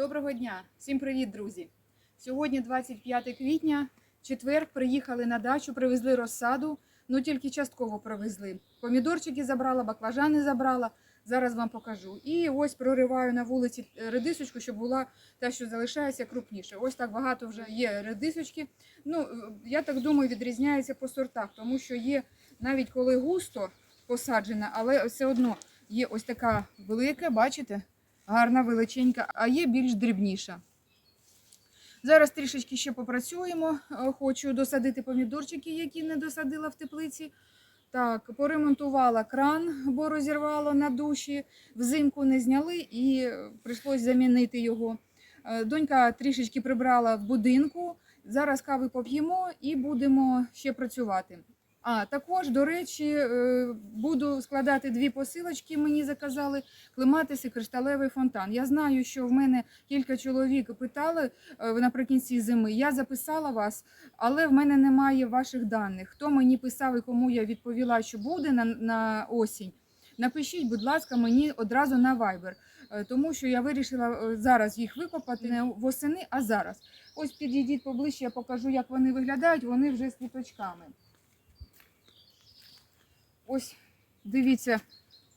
Доброго дня! Всім привіт, друзі! Сьогодні 25 квітня, четвер, приїхали на дачу, привезли розсаду, ну тільки частково привезли. Помідорчики забрала, баклажани забрала. Зараз вам покажу. І ось прориваю на вулиці редисочку, щоб була та, що залишається крупніше. Ось так багато вже є редисочки. Ну, я так думаю, відрізняється по сортах, тому що є навіть коли густо посаджена, але все одно є ось така велика, бачите? Гарна, величенька, а є більш дрібніша. Зараз трішечки ще попрацюємо. Е, Хочу досадити помідорчики, які не досадила в теплиці. Так, поремонтувала кран, бо розірвало на душі. Взимку не зняли і прийшлось замінити його. Е, Донька трішечки прибрала в будинку. Зараз кави поп'ємо і будемо ще працювати. А також, до речі, е, буду складати дві посилочки. Мені заказали клематис і кришталевий фонтан. Я знаю, що в мене кілька чоловік питали е, наприкінці зими. Я записала вас, але в мене немає ваших даних. Хто мені писав і кому я відповіла, що буде на, на осінь. Напишіть, будь ласка, мені одразу на Viber, е, тому що я вирішила зараз їх викопати не восени, а зараз. Ось підійдіть поближче, я покажу, як вони виглядають. Вони вже з квіточками. Ось дивіться,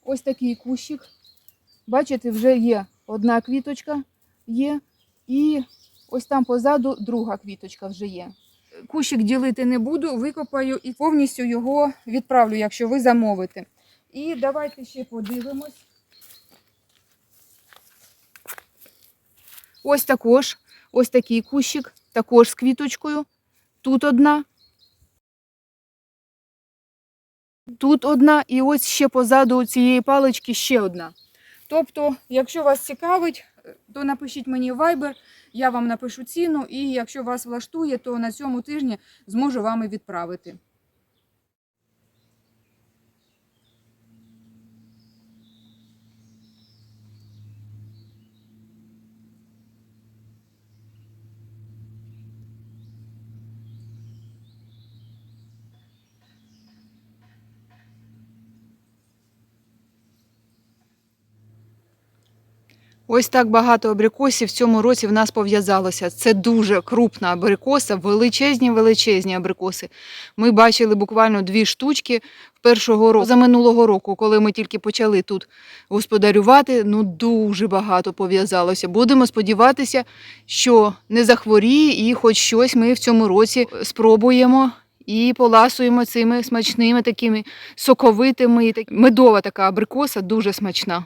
ось такий кущик. Бачите, вже є одна квіточка є, і ось там позаду друга квіточка вже є. Кущик ділити не буду, викопаю і повністю його відправлю, якщо ви замовите. І давайте ще подивимось. Ось також, ось такий кущик, також з квіточкою. Тут одна, Тут одна, і ось ще позаду цієї палички ще одна. Тобто, якщо вас цікавить, то напишіть мені вайбер, я вам напишу ціну, і якщо вас влаштує, то на цьому тижні зможу вам і відправити. Ось так багато абрикосів в цьому році в нас пов'язалося. Це дуже крупна абрикоса, величезні величезні абрикоси. Ми бачили буквально дві штучки першого року, за минулого року, коли ми тільки почали тут господарювати. Ну дуже багато пов'язалося. Будемо сподіватися, що не захворіє, і хоч щось ми в цьому році спробуємо. І поласуємо цими смачними такими соковитими. Медова така абрикоса дуже смачна.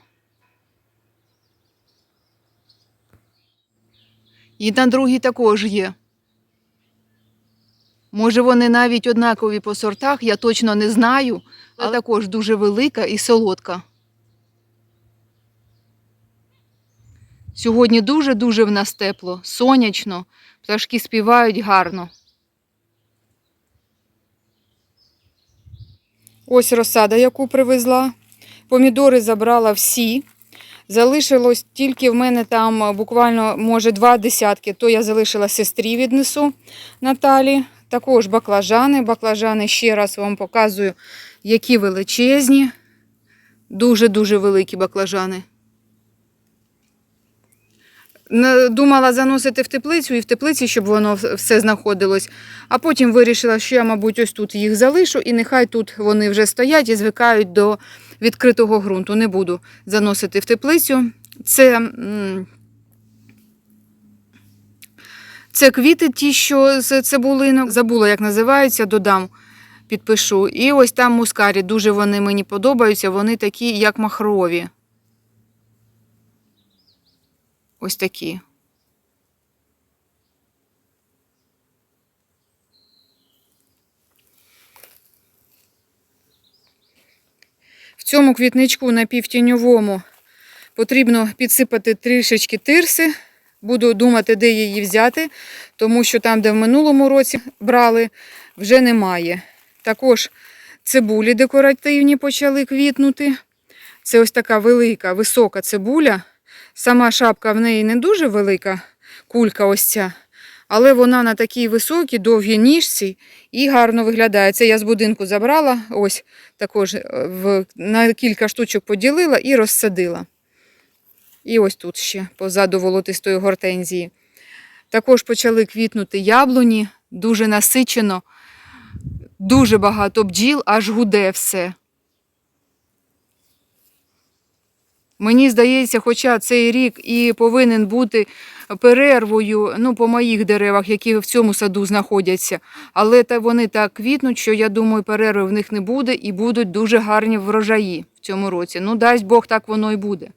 І на другій також є. Може, вони навіть однакові по сортах, я точно не знаю, але також дуже велика і солодка. Сьогодні дуже-дуже в нас тепло, сонячно, пташки співають гарно. Ось розсада, яку привезла. Помідори забрала всі. Залишилось тільки в мене там е, буквально, може, два десятки, то я залишила сестрі віднесу Наталі. Також баклажани. Баклажани ще раз вам показую, які величезні. Дуже-дуже великі баклажани. Думала заносити в теплицю і в теплиці, щоб воно все знаходилось. А потім вирішила, що я, мабуть, ось тут їх залишу, і нехай тут вони вже стоять і звикають до відкритого ґрунту. Не буду заносити в теплицю. Це, це квіти, ті, що з цибулинок. Забула, як називаються, додам, підпишу. І ось там мускарі. Дуже вони мені подобаються. Вони такі, як махрові. Ось такі. В цьому квітничку напівтіньовому потрібно підсипати трішечки тирси. Буду думати, де її взяти, тому що там, де в минулому році брали, вже немає. Також цибулі декоративні почали квітнути. Це ось така велика, висока цибуля. Сама шапка в неї не дуже велика, кулька ось ця, але вона на такій високій, довгій ніжці і гарно виглядає. Це я з будинку забрала, ось також е, в, на кілька штучок поділила і розсадила. І ось тут ще позаду волотистої гортензії. Також почали квітнути яблуні, дуже насичено, дуже багато бджіл, аж гуде все. Мені здається, хоча цей рік і повинен бути перервою ну, по моїх деревах, які в цьому саду знаходяться, але та вони так квітнуть, що я думаю, перерви в них не буде і будуть дуже гарні врожаї в цьому році. Ну, дасть Бог, так воно і буде.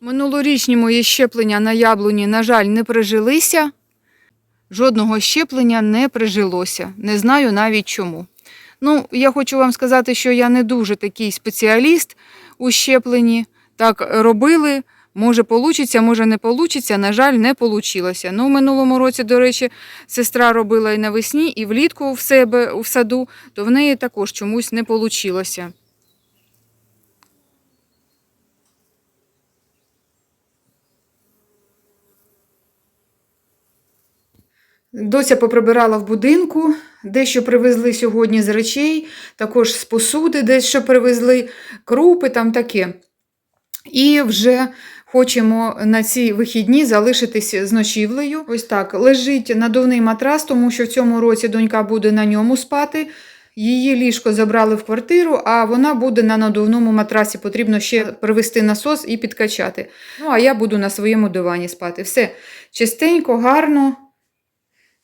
Минулорічні мої щеплення на яблуні, на жаль, не прижилися. Жодного щеплення не прижилося. Не знаю навіть чому. Ну, я хочу вам сказати, що я не дуже такий спеціаліст у щепленні. Так робили. Може, получиться, може, не получиться. На жаль, не получилося. Ну, в минулому році, до речі, сестра робила і навесні, і влітку в себе у саду, то в неї також чомусь не получилося. Доця поприбирала в будинку, дещо привезли сьогодні з речей, також з посуди, дещо привезли, крупи там таке. І вже хочемо на ці вихідні залишитися з ночівлею. Ось так, лежить надувний матрас, тому що в цьому році донька буде на ньому спати. Її ліжко забрали в квартиру, а вона буде на надувному матрасі. Потрібно ще привезти насос і підкачати. Ну, а я буду на своєму дивані спати. Все чистенько, гарно.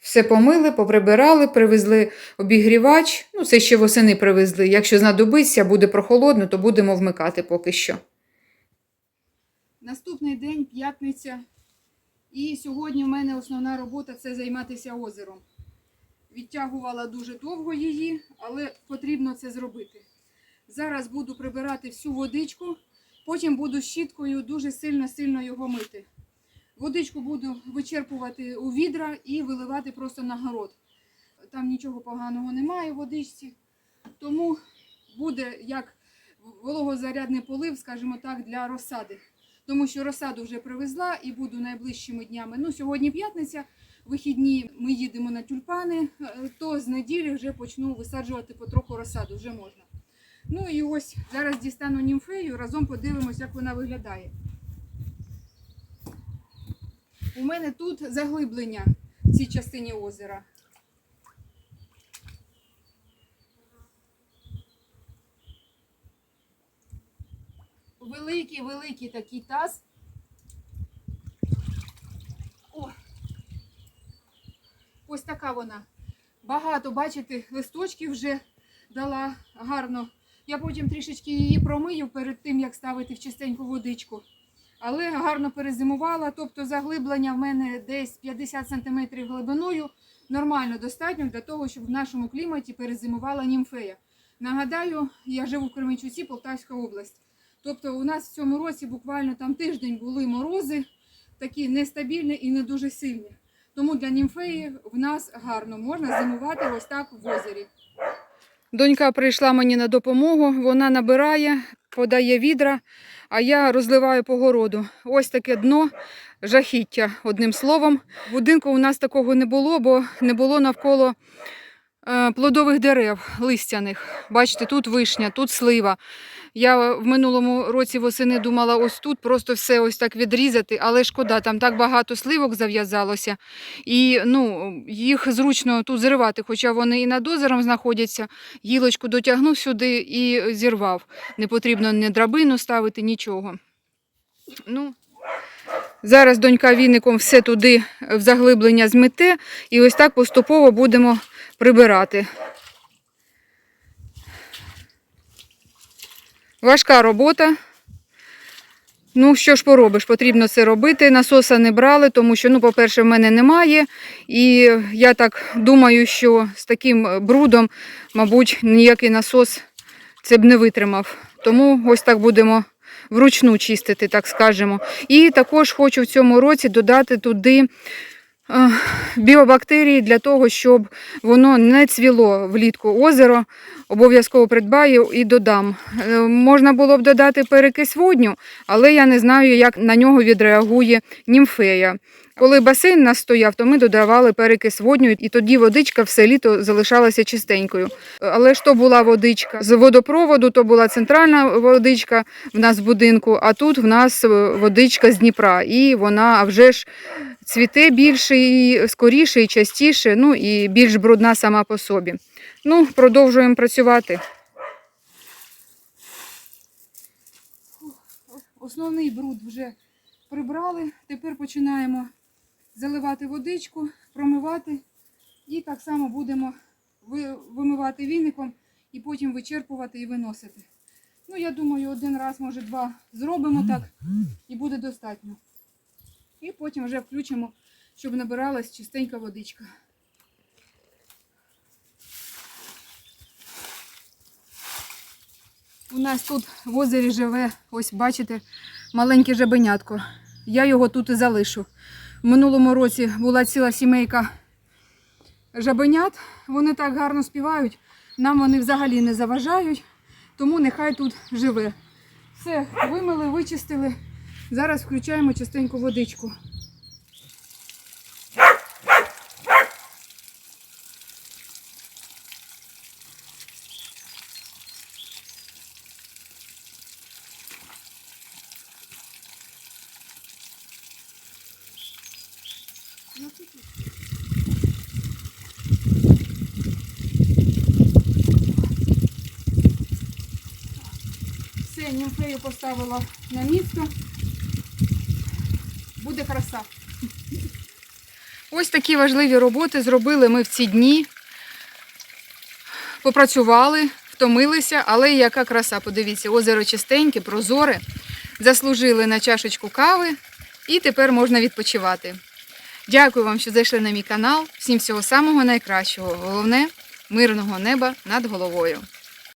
Все помили, поприбирали, привезли обігрівач. Ну, це ще восени привезли. Якщо знадобиться, буде прохолодно, то будемо вмикати поки що. Наступний день, п'ятниця. І сьогодні в мене основна робота це займатися озером. Відтягувала дуже довго її, але потрібно це зробити. Зараз буду прибирати всю водичку, потім буду щіткою дуже сильно-сильно його мити. Водичку буду вичерпувати у відра і виливати просто на город. Там нічого поганого немає в водичці, тому буде як вологозарядний полив, скажімо так, для розсади. Тому що розсаду вже привезла і буду найближчими днями. Ну, сьогодні п'ятниця, вихідні ми їдемо на тюльпани, е, то з неділі вже почну висаджувати потроху розсаду, вже можна. Ну і ось зараз дістану німфею, разом подивимось, як вона виглядає. У мене тут заглиблення в цій частині озера. Великий, великий такий таз. О! Ось така вона. Багато, бачите, листочків вже дала гарно. Я потім трішечки її промию перед тим, як ставити в чистеньку водичку. Але гарно перезимувала, тобто заглиблення в мене десь 50 см глибиною. Нормально достатньо для того, щоб в нашому кліматі перезимувала німфея. Нагадаю, я живу в Кременчуці, Полтавська область. Тобто у нас в цьому році буквально там тиждень були морози, такі нестабільні і не дуже сильні. Тому для німфеї в нас гарно можна зимувати ось так в озері. Донька прийшла мені на допомогу, вона набирає, подає відра, а я розливаю по городу. Ось таке дно, жахіття, одним словом. Будинку у нас такого не було, бо не було навколо плодових дерев листяних. Бачите, тут вишня, тут слива. Я в минулому році восени думала, ось тут просто все ось так відрізати, але шкода, там так багато сливок зав'язалося. І ну, їх зручно тут зривати, хоча вони і над озером знаходяться. Гілочку дотягнув сюди і зірвав. Не потрібно ні драбину ставити, нічого. Ну, зараз донька віником все туди в заглиблення змете, і ось так поступово будемо прибирати. Важка робота. Ну, що ж поробиш, потрібно це робити. Насоса не брали, тому що, ну, по-перше, в мене немає. І я так думаю, що з таким брудом, мабуть, ніякий насос це б не витримав. Тому ось так будемо вручну чистити, так скажемо. І також хочу в цьому році додати туди біобактерії для того, щоб воно не цвіло влітку озеро. Обов'язково придбаю і додам. Е, Можна було б додати перекись водню, але я не знаю, як на нього відреагує німфея. Коли басейн нас стояв, то ми додавали перекис водню, і тоді водичка все літо залишалася чистенькою. Але ж то була водичка з водопроводу, то була центральна водичка в нас в будинку, а тут в нас е, водичка з Дніпра, і вона вже ж цвіте більше, і скоріше, і частіше, ну і більш брудна сама по собі. Ну, продовжуємо працювати. Основний бруд вже прибрали. Тепер починаємо заливати водичку, промивати. І так само будемо вимивати віником і потім вичерпувати і виносити. Ну, я думаю, один раз, може, два зробимо так і буде достатньо. І потім вже включимо, щоб набиралась чистенька водичка. У нас тут в озері живе, ось бачите, маленьке жабенятко. Я його тут і залишу. В минулому році була ціла сімейка жабенят. Вони так гарно співають. Нам вони взагалі не заважають, тому нехай тут живе. Все, вимили, вичистили. Зараз включаємо частеньку водичку. Все, німфею поставила на місце. Буде краса. Ось такі важливі роботи зробили ми в ці дні. Попрацювали, втомилися, але яка краса, подивіться, озеро чистеньке, прозоре. Заслужили на чашечку кави і тепер можна відпочивати. Дякую вам, що зайшли на мій канал. Всім всього самого найкращого. Головне мирного неба над головою.